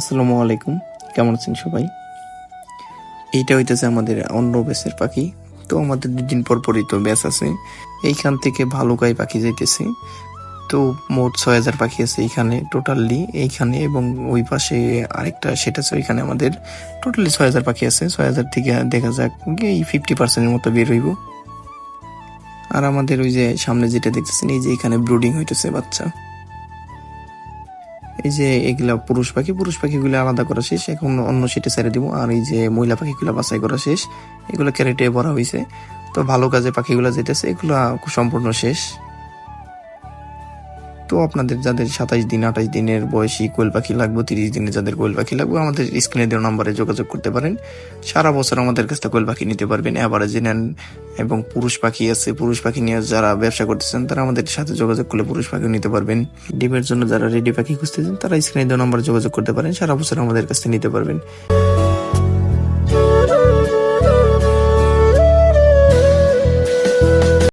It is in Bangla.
আসসালামু আলাইকুম। কেমন আছেন সবাই? এইটা হইতেছে আমাদের অন্য ব্যাসের পাখি। তো আমাদের দুদিন পর পরই তো ব্যাস আছে। এইখান থেকে ভালুকাই পাখি যাইতেছে। তো মোট ছয় হাজার পাখি আছে এইখানে টোটালি এইখানে এবং ওই পাশে আরেকটা সেটা আছে ওইখানে আমাদের টোটালি ছয় হাজার পাখি আছে। ছয় হাজার থেকে দেখা যাক এই ফিফটি পার্সেন্টের মতো বের হইব। আর আমাদের ওই যে সামনে যেটা দেখতেছেন, এই যে এখানে ব্রুডিং হইতেছে বাচ্চা। এই যে এগুলা পুরুষ পাখি, পুরুষ পাখিগুলো আলাদা করা শেষ। এখন অন্য সিটে ছেড়ে দিব। আর এই যে মহিলা পাখিগুলো বাছাই করা শেষ। এগুলো ক্যারেটে ভরা হয়েছে তো ভালো কাজে পাখিগুলো যেতেছে, এগুলো সম্পূর্ণ শেষ। তো আপনাদের যাদের সাতাইশ দিন, আঠাইশ দিনের বয়সী কোয়েল পাখি লাগবে, তিরিশ দিনে যাদের কোয়েল পাখি লাগবে, আমাদের স্ক্রিনে দেওয়া নাম্বারে যোগাযোগ করতে পারেন। সারা বছর আমাদের কাছ থেকে কোয়েল পাখি নিতে পারবেন অ্যাভারেজে নেন এবং পুরুষ পাখি আছে, পুরুষ পাখি নিয়ে যারা ব্যবসা করতেছেন, তারা আমাদের সাথে যোগাযোগ করলে পুরুষ পাখি নিতে পারবেন। ডিমের জন্য যারা রেডি পাখি খুঁজতেছেন, তারা স্ক্রিনে দেওয়া নাম্বারে যোগাযোগ করতে পারেন, সারা বছর আমাদের কাছ থেকে নিতে পারবেন।